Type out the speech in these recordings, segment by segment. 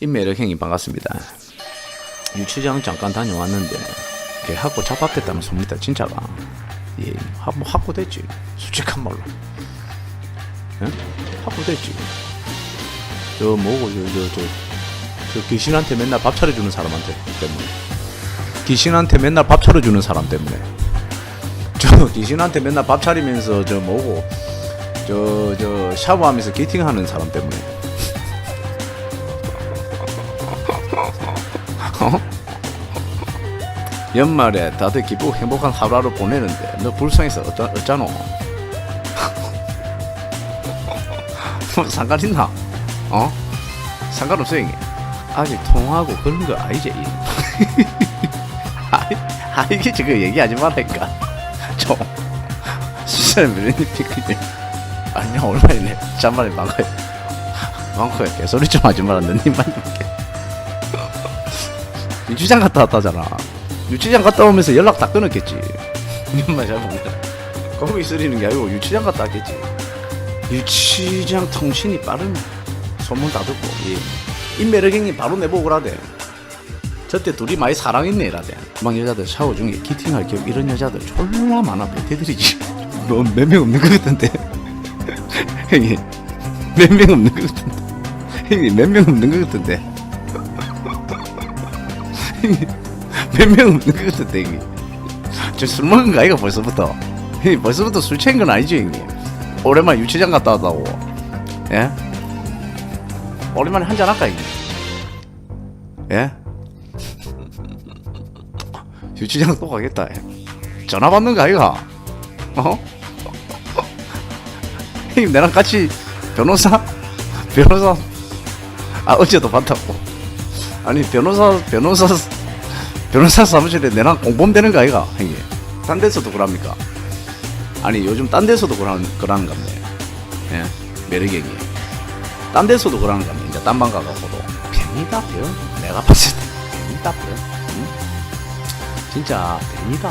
인매력 형님 반갑습니다. 유치장 잠깐 다녀왔는데 걔 학고 잡합됐다는 소문이다 진짜가. 예, 학, 뭐 학고 됐지. 솔직한 말로. 예? 학고 됐지. 저 뭐고 저저 저, 저 귀신한테 맨날 밥 차려주는 사람한테 때문에. 귀신한테 맨날 밥 차려주는 사람 때문에. 저 귀신한테 맨날 밥 차리면서 저 뭐고 저 저 샤워하면서 게팅하는 사람 때문에. 연말에 다들 기쁘고 행복한 하루하루 보내는데 너 불쌍해서 어쩌, 어쩌노? 뭐 상관 있나? 어? 상관없어 형님 아직 통화하고 그런 거 아니지? 아, 아 이게 지금 얘기하지 말라니까 좀 시절 미래님 피크님 아니야 얼마이네 잔말이 많고요 많고요 개소리 좀 하지 마라 너님만 이렇게 유치장 갔다 왔다잖아. 유치장 갔다 오면서 연락 다 끊었겠지. 이만 잘 모르겠다. 거기 쓰리는 게 아니고 유치장 갔다 왔겠지. 유치장 통신이 빠르네. 소문 다 듣고. 예. 인매력행님 바로 내보고 그러대. 저때 둘이 많이 사랑했네 이라대. 막 여자들 샤워 중에 키팅할 겸 이런 여자들 졸라 많아 베테들이지. 뭐 몇명 없는 것 같던데. 형님 몇명 없는 것 같던데. 형님 몇명 없는 것 같던데. 몇 명 없는 것 같은데 저술 먹은 거 아이가 벌써부터. 벌써부터 술 취한 건 아니죠 형님? 오랜만에 유치장 갔다 왔다고. 예? 오랜만에 한잔 할까 형님? 예? 유치장 또 가겠다. 전화 받는 거 아이가? 어? 형님 나랑 같이 변호사? 변호사? 아 어제도 봤다고. 아니 변호사 변호사 변호사 사무실에 내랑 공범되는 거 아이가? 형님. 딴 데서도 그럽니까? 아니 요즘 딴 데서도 그러는 그러는 겁네 예 매력이 딴 데서도 그러는 겁니다. 이제 딴방 가갖고도. 뱀이다 뱀 내가 봤을 때 뱀이다 뱀 응? 진짜 뱀이다.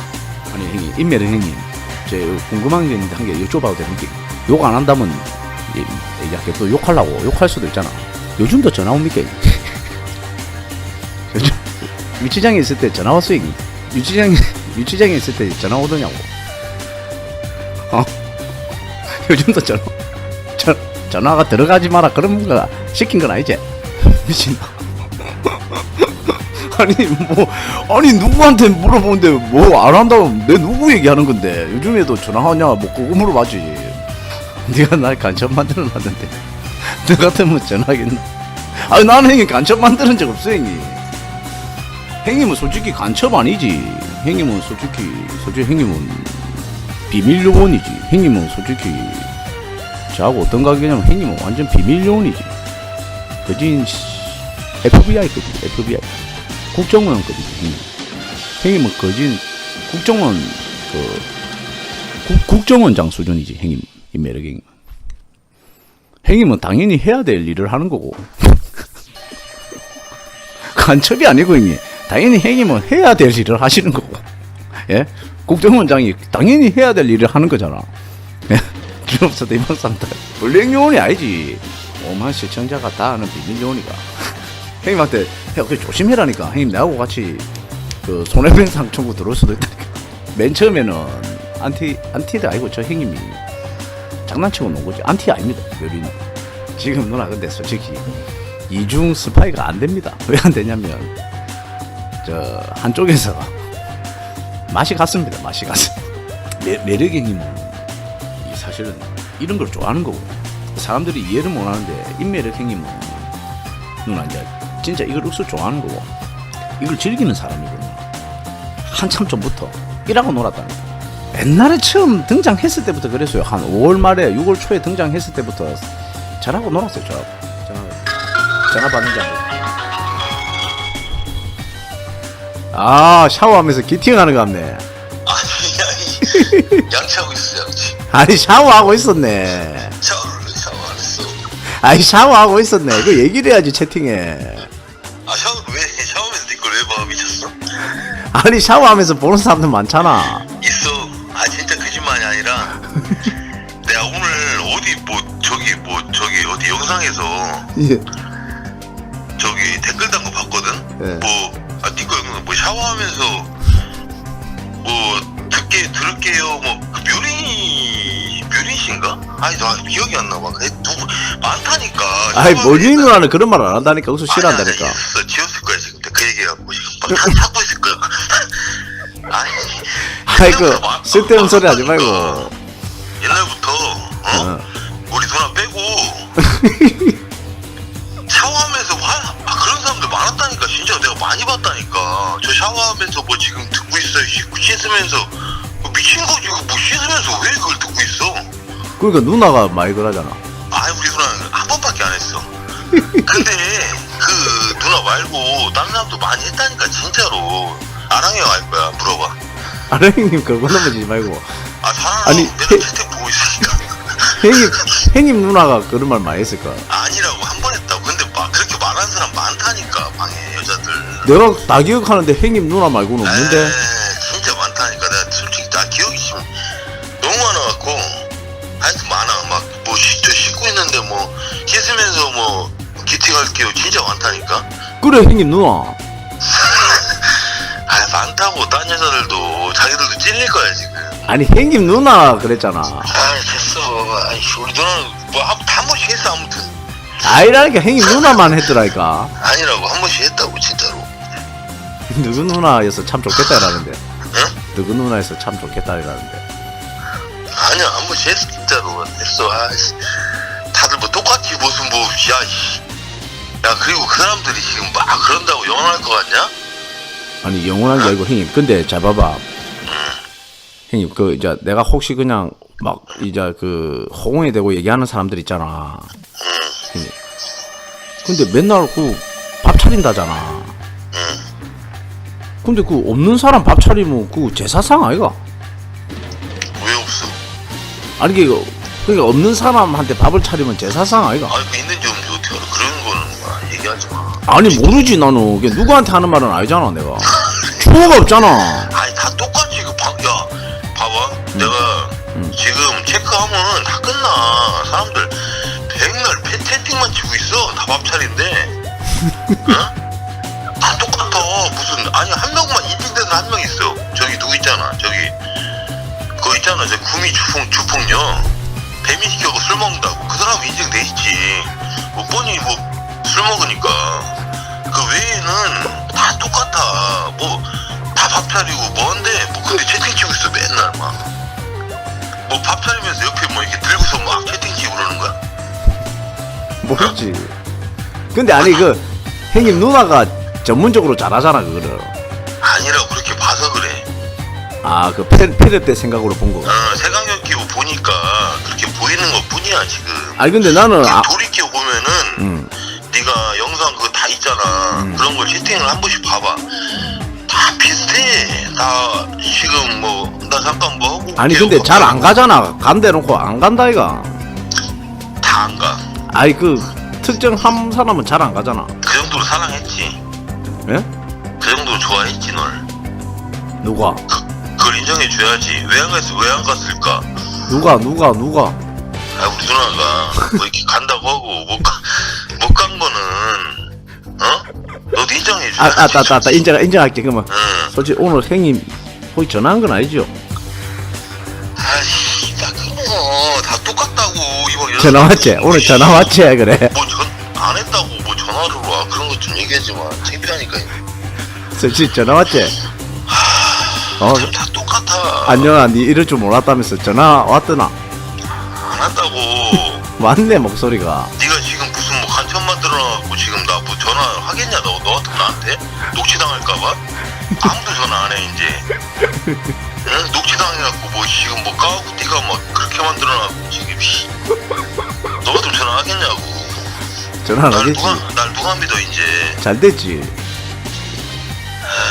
아니 형님 인매력 형님. 제 궁금한 게 있는데 한 개 여쭤봐도 되는 게욕 안 한다면 이- 이렇게 또 욕하려고 욕할 수도 있잖아. 요즘도 전화 옵니까 유치장에 있을 때 전화 왔어 이게. 유치장에 유치장에 있을 때 전화 오더냐고. 어? 요즘도 전화 전, 전화가 들어가지 마라 그런 거 시킨 건 아니지? 미친다 아니 뭐 아니 누구한테 물어보는데 뭐 안 한다고 내 누구 얘기하는 건데? 요즘에도 전화하냐? 뭐 그거 물어봐지. 네가 날 간첩 만들어 놨는데. 너 같으면 전화하겠나? 아니 나는 형님 간첩 만드는 적 없어 형님 형님은 솔직히 간첩 아니지. 형님은 솔직히 솔직히 형님은 비밀 요원이지. 형님은 솔직히 저하고 어떤 관계냐면 형님은 완전 비밀 요원이지. 거진 FBI급이지. FBI 국정원급이지. 형님은 거진 국정원 그 국, 국정원장 수준이지. 형님 이 매력 형님. 형님은 당연히 해야 될 일을 하는 거고. 간첩이 아니고 형님. 당연히 형님은 해야 될 일을 하시는 거고. 예? 국정원장이 당연히 해야 될 일을 하는 거잖아. 예? 주업사 대방상다 블랙 요원이 아니지. 오만 시청자가 다 아는 비밀 요원이가. 형님한테 조심해라니까. 형님 나하고 같이 그 손해배상 청구 들어올 수도 있다니까. 맨 처음에는 안티 안티도 아니고 저 형님이 장난치고 논 거지. 안티 아닙니다. 요리는. 지금 누나 근데 솔직히 이중 스파이가 안 됩니다. 왜 안 되냐면 저 한쪽에서 맛이 갔습니다. 맛이 갔어. 매, 매력의 힘은 이 사실은 이런 걸 좋아하는 거고 사람들이 이해를 못 하는데 인매력 행님은 누나 이제 진짜 이걸 억수 좋아하는 거고 이걸 즐기는 사람이거든요. 한참 전부터 이라고 놀았다니까. 옛날에 처음 등장했을 때부터 그랬어요. 한 5월 말에 6월 초에 등장했을 때부터 저하고 놀았어요. 저하고 전화 전화 받는 줄 알고. 아 샤워하면서 기팅하는 것 같네 아니, 양치하고 있어, 양치. 아니 샤워하고 있었네 샤워를 샤워 안 했어. 아니 샤워하고 있었네 그 얘기를 해야지 채팅에 아, 샤워를 왜 해? 샤워하면서 니걸 왜 봐? 미쳤어? 아니 샤워하면서 보는 사람들 많잖아 있어. 아, 진짜 거짓말이 아니라. 내가 오늘 어디 뭐, 저기, 뭐, 저기, 어디 영상에서 예. 저기 예. 뭐, 아, 니거 형은 뭐 샤워하면서, 뭐, 듣게, 들을게요. 뭐, 그 묘린, 묘린씨인가? 아니, 나 기억이 안 나. 막, 그 누구, 많다니까. 샤워하면서 몰리 누나는 그런 말 안 한다니까 웃어 싫어한다니까 아니, 아니, 있어. 지웠을 거야, 지금. 그 얘기해갖고. 지금 막다 찾고 있을 거야. 아니. 아이고 막- 쓸데없는 소리 하지 막- 말고 옛날부터, 어? 어. 우리 누나 빼고. 그러니까 누나가 많이 그러잖아 아이 우리 누나는 한 번밖에 안 했어. 근데 그 누나 말고 다른 사람도 많이 했다니까 진짜로. 아랑이 알 거야 물어봐. 아랑님 그거 넘어지지 말고 아 사람 아니, 내가 해- 채팅 보고 있으니까 형님 형님 누나가 그런 말 많이 했을까 아니라고 한 번 했다고. 근데 막 그렇게 말하는 사람 많다니까 방에 여자들. 내가 다 기억하는데 형님 누나 말고는 없는데 에이, 많다니까. 그래 형님 누나. 아 많다고 딴 여자들도 자기들도 찔릴 거야 지금. 아니 형님 누나 그랬잖아. 아 됐어. 아이씨 우리 누나는 뭐한 한 번씩 했어 아무튼. 아이라니까 형님 누나만 했더라니까. 아니라고 한 번씩 했다고 진짜로. 누구 누나여서 참 좋겠다 이라는데. 응? 누구 누나여서 참 좋겠다 이라는데. 아니야 한 번씩 했어 진짜로. 했어. 아이씨. 다들 뭐 똑같이 무슨 뭐 야 씨 야 그리고 그 사람들이 지금 막 그런다고 영원할 것 같냐? 아니 영원한 게 아니고 형님 근데 잘 봐봐. 형님 그 이제 내가 혹시 그냥 막 이제 그 호응이 되고 얘기하는 사람들 있잖아. 형님. 근데 맨날 그 밥 차린다잖아. 응. 근데 그 없는 사람 밥 차리면 그 제사상 아이가? 왜 없어? 아니 그 그러니까 없는 사람한테 밥을 차리면 제사상 아이가? 아니 그 있는지 아니 모르지 나는. 그게 누구한테 하는 말은 아니잖아 내가. 추호가 없잖아. 아니 다 똑같이 그 방, 야 봐봐. 내가 지금 체크하면은 다 끝나. 사람들 백날 패 채팅만 치고 있어. 다 밥 차린데 어? 다 똑같아. 무슨 아니 한 명만 인증된 한명 있어. 저기 누구 있잖아. 저기 그거 있잖아. 저 구미 주풍 주풍녀 배민 시켜고 술 먹는다고. 그 사람 인증돼 있지. 뭐 뻔히 뭐 술 먹으니까 그 외에는 다 똑같아. 뭐 다 밥 차리고 뭔데 뭐 근데 채팅 치고 있어 맨날 막. 뭐 밥 차리면서 옆에 뭐 이렇게 들고서 막 채팅 치고 그러는 거야. 모르지 근데 아니 그 형님 누나가 전문적으로 잘하잖아 그거를 아니라고 그렇게 봐서 그래. 아그 페레 때 생각으로 본 거가 어, 색안경 끼고 보니까 그렇게 보이는 것 뿐이야 지금. 아니 근데 나는 아, 돌이켜 보면은 음, 다 있잖아. 그런 걸 채팅을 한 번씩 봐봐. 다 비슷해. 다 지금 뭐 나 잠깐 뭐 하고. 아니 근데 잘 안 가잖아 간 대놓고 안 간다 이가 다 안 가. 아니 그 특정 한 사람은 잘 안 가잖아 그 정도로 사랑했지. 예? 그 정도로 좋아했지 널. 누가 그걸 인정해줘야지. 왜 안 갔어? 왜안 갔을까? 누가 누가 누가 아 우리 누나가 뭐 이렇게 간다고 하고 못 간 거는 어? 인정해줘. 아, 아따 아따 아따 인정 인정할게 그러면 응. 솔직히 오늘 형님 혹시 전화한 건 아니죠? 아씨, 나 그거 다 똑같다고. 여자- 전화 왔지? 오늘 전화 왔지 그래 뭐전안 했다고 뭐 전화를 와 그런 것 좀 얘기하지 마. 창피하니까. 솔직히 전화 왔지? 어 참 다 똑같아. 안녕아 니 이럴 줄 몰랐다면서 전화 왔더나 안 한다고. 왔네 목소리가 네 하겠냐 너, 너 같으면 나한테? 녹취당할까봐? 아무도 전화 안 해 이제 응? 녹취당해갖고 뭐 지금 뭐 까고 네가 막 그렇게 만들어놔갖고 지금 씨. 너 같으면 전화 하겠냐고 전화 안 날 하겠지 누가 날 누가 믿어 이제 잘 됐지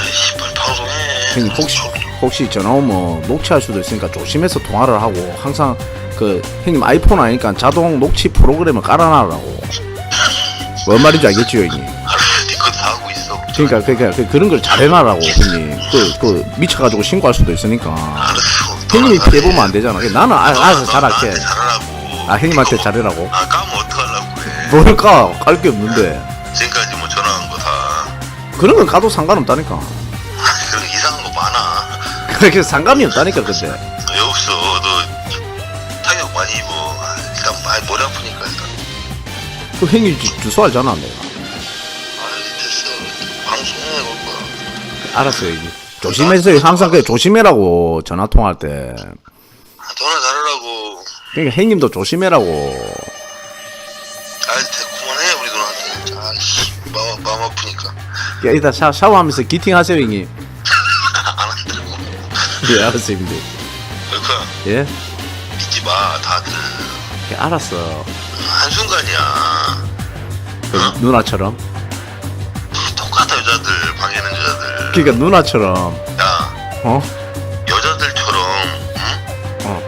아이씨 빨리 방송해 형님 혹시 혹시 전화 오면 녹취할 수도 있으니까 조심해서 통화를 하고 항상 그 형님 아이폰 아니까 자동 녹취 프로그램을 깔아놔라고 뭔 말인지 알겠죠 형님 그러니까 그러니까 그, 그런 걸 잘 해놔라고 형님 그, 그 미쳐가지고 신고할 수도 있으니까 형님이 너는 피해 보면 안 되잖아 나는 아, 알아서 너 잘할게 잘하라고 아 형님한테 잘해라고 아 까면 어떡하려고 그래 뭘까 깔게 없는데 지금까지 뭐 전화한 거 다 그런 건 가도 상관없다니까. 아, 그런 이상한 거 많아. 그렇게 상감이 없다니까 근데. 왜 없어? 너 타격 많이 입어. 아, 일단 많이 머리 아프니까 일단. 그 행위 주, 주소 알잖아 내가. 알았어요. 이제. 조심해서 항상 그 조심해라고 전화 통화할 때. 아, 전화 잘하라고. 그러니까 행님도 조심해라고. 아, 그만해 우리 누나한테. 아씨, 마음 마음 아프니까. 야, 이따 샤, 샤워하면서 기팅 하세요 형님. 안 한다고. 예 알았어요 형님. 그러니까 예? 믿지 마, 다들. 예, 알았어. 한 순간이야. 그 누나처럼. 그러니까 누나처럼. 야, 어? 여자들처럼. 응? 어.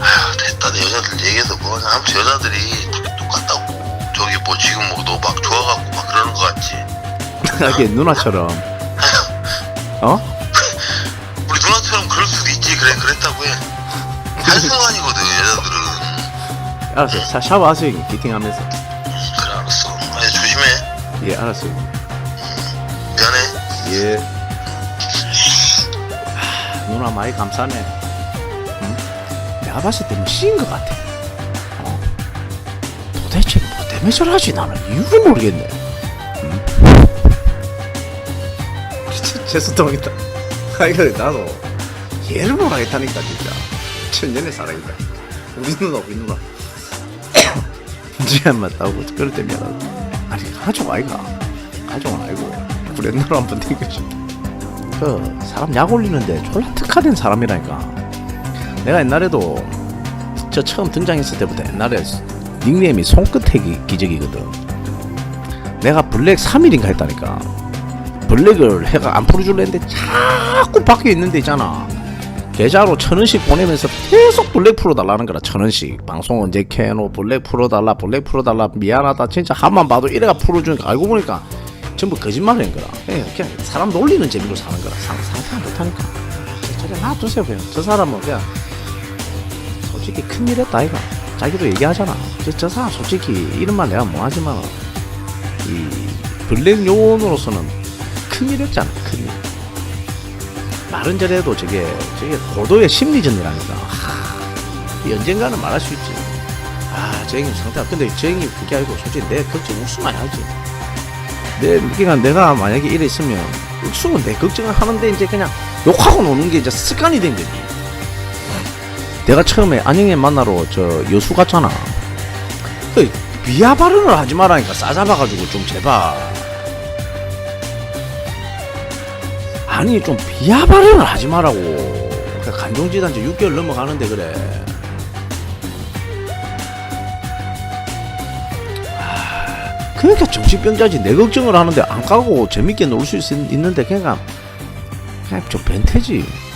아휴, 됐다. 내 여자들 얘기해서 뭐하냐. 아무튼 여자들이 똑같다고. 저기 뭐 지금 뭐 너 막 좋아갖고 막 그러는 거 같지. 이게 누나처럼. 어? 우리 누나처럼 그럴 수도 있지. 그래 그랬다고 해. 한순간이거든 여자들은. 알았어요. 샤, 샤워하세요. 기팅하면서. 그래 알았어. 아니 조심해. 예 알았어요. 미안해. 예. 하, 누나 많이 감사네. 응? 내가 봤을 때뭐 씌인 것 같아. 어. 도대체 뭐 때문에 저러지 나는 이유를 모르겠네. 응? 진짜 재수통이다. 아이고 나도 얘를 모르겠다니까 진짜. 천년의 사랑이다. 우리 누나 우리 누나. 이제 맞다고 그럴 때 미안하다. 아니 가족 아이가. 가족은 아니고 브랜드로 한번 땡겨줘. 그 사람 약 올리는데 졸라 특화된 사람이라니까. 내가 옛날에도 저 처음 등장했을 때부터 옛날에 닉네임이 손끝의 기적이거든. 내가 블랙 3일인가 했다니까. 블랙을 해가 안 풀어줄래 했는데 자꾸 밖에 있는 데 있잖아. 계좌로 천 원씩 보내면서 계속 블랙 풀어달라는 거라 천 원씩. 방송 언제 캐노 블랙 풀어달라 블랙 풀어달라. 미안하다. 진짜 한번 봐도 이래가 풀어주니까 알고 보니까 전부 거짓말인 거라. 그냥, 그냥 사람 놀리는 재미로 사는 거라. 상, 상상 못하니까. 저- 저래 놔두세요 그냥. 저 사람은 그냥 솔직히 큰일 했다 아이가 자기도 얘기하잖아. 저, 저 사람 솔직히 이런 말 내가 뭐 하지만 이 블랙 요원으로서는 큰일 했잖아 큰일. 말은 저래도 저게 저게 고도의 심리전이라니까. 하, 이 언젠가는 말할 수 있지. 아 저 형님 상태가. 근데 저 형님 그게 아니고 솔직히 내 걱정 웃으면 하지 내 그러니까 내가 만약에 이래 있으면 웃으면 내 걱정을 하는데 이제 그냥 욕하고 노는 게 이제 습관이 된 거지. 내가 처음에 안영애 만나러 저 여수 갔잖아. 그 비하 발언을 하지 말라니까 싸잡아가지고 좀 제발. 아니 좀 비하 발언을 하지 말라고. 그러니까 간종지단 이제 6개월 넘어가는데 그래 그러니까 정신병자지. 내 걱정을 하는데 안 까고 재밌게 놀 수 있는데 그냥 그냥 좀 변태지